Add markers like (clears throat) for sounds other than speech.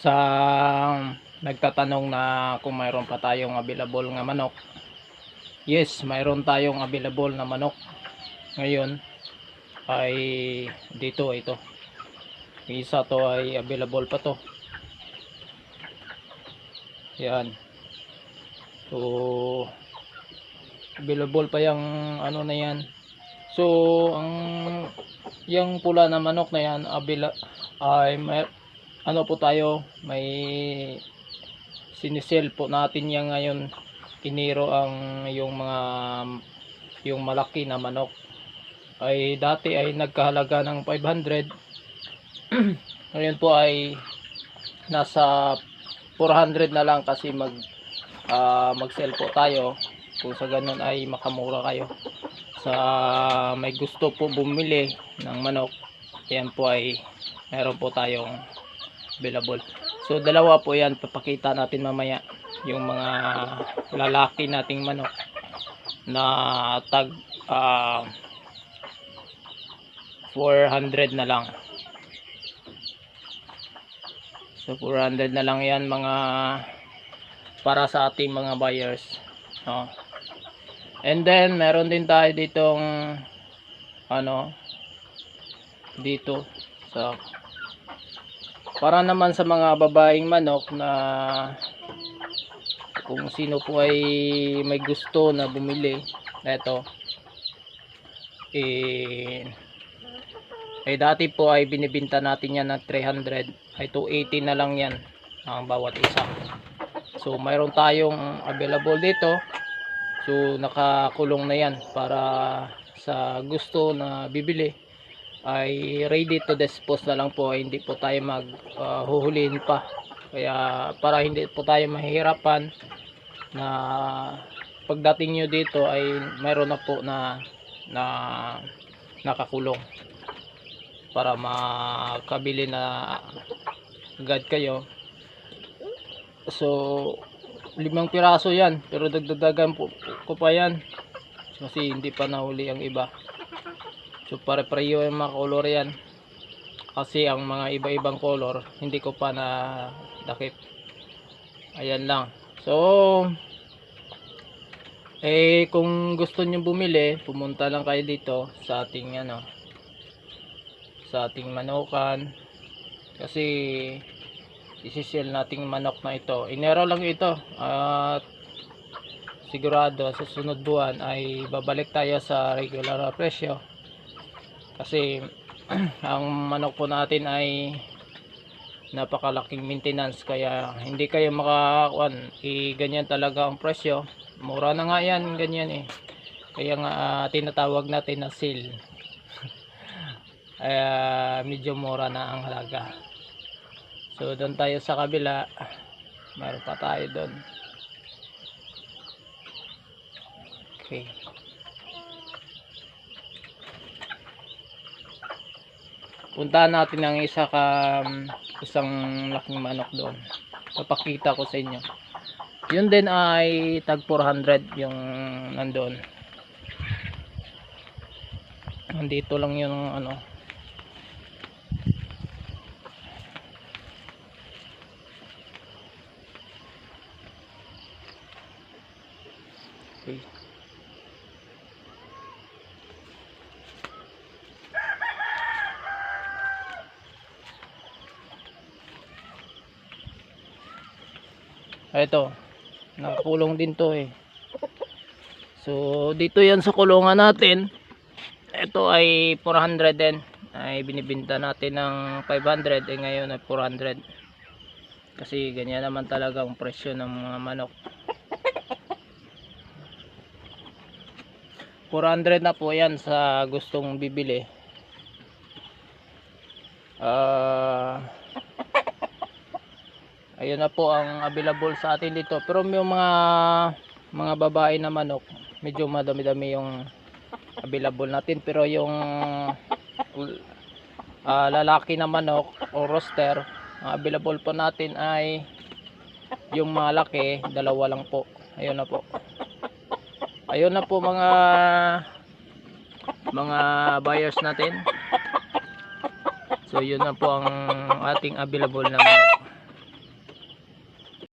sa nagtatanong na kung mayroon pa tayong available nga manok. Yes mayroon tayong available na manok. Ngayon ay dito ito. Isa to ay available pa to. Yan. So available pa yung ano na yan. So ang yung pula na manok na yan abila ay may ano po tayo may sinisel po natin yan ngayon. Iniro ang yung mga yung malaki na manok. Ay dati ay nagkahalaga ng 500 (clears throat) ngayon po ay nasa 400 na lang kasi mag ah, mag-sell po tayo. Kung sa ganun ay makamura kayo. Sa may gusto po bumili ng manok yan po ay meron po tayong available. So dalawa po yan. Papakita natin mamaya yung mga lalaki nating manok na tag ah, 400 na lang. So 400 na lang yan mga para sa ating mga buyers no? and then meron din tayo ditong ano dito sa para naman sa mga babaeng manok na kung sino po ay may gusto na bumili eto eh ay dati po ay binibinta natin yan ng 300 ay 280 na lang yan ang bawat isa. So mayroon tayong available dito. So nakakulong na yan para sa gusto na bibili ay ready to dispose na lang po hindi po tayo mag uh, huhulihin pa. Kaya para hindi po tayo mahihirapan na pagdating nyo dito ay mayroon na po na na nakakulong para makabili na agad kayo. So limang piraso yan pero dagdagan po ko pa yan. Kasi hindi pa nahuli ang iba so pare-pareho yung mga color yan. Kasi ang mga iba-ibang color hindi ko pa na dakip. Ayan lang. So eh kung gusto nyo bumili pumunta lang kayo dito sa ating ano sa ating manukan. Kasi isisil nating manok na ito. Inero lang ito. At sigurado sa sunod buwan ay babalik tayo sa regular presyo kasi (clears throat) ang manok po natin ay napakalaking maintenance kaya hindi kayo makakuan. I ganyan talaga ang presyo. Mura na nga yan ganyan eh. Kaya nga ah, tinatawag natin na sale (laughs) kaya medyo mura na ang halaga. So doon tayo sa kabila. Meron pa tayo doon. Okay puntahan natin ang isa ka isang laking manok doon. Papakita ko sa inyo. Yun din ay tag 400 yung nandoon nandito lang yung ano. Okay. Ito, nakakulong din to eh. So, dito yan sa kulungan natin. Ito ay 400 din. Ay binibinta natin ng 500 eh ngayon ay 400. Kasi ganyan naman talaga ang presyo ng mga manok. 400 na po yan sa gustong bibili. Ah... ayun na po ang available sa atin dito. Pero yung mga mga babae na manok medyo madami-dami yung available natin. Pero yung ah, lalaki na manok o roster ang available po natin ay yung malaki dalawa lang po. Ayun na po. Ayun na po mga mga buyers natin. So yun na po ang ating available na manok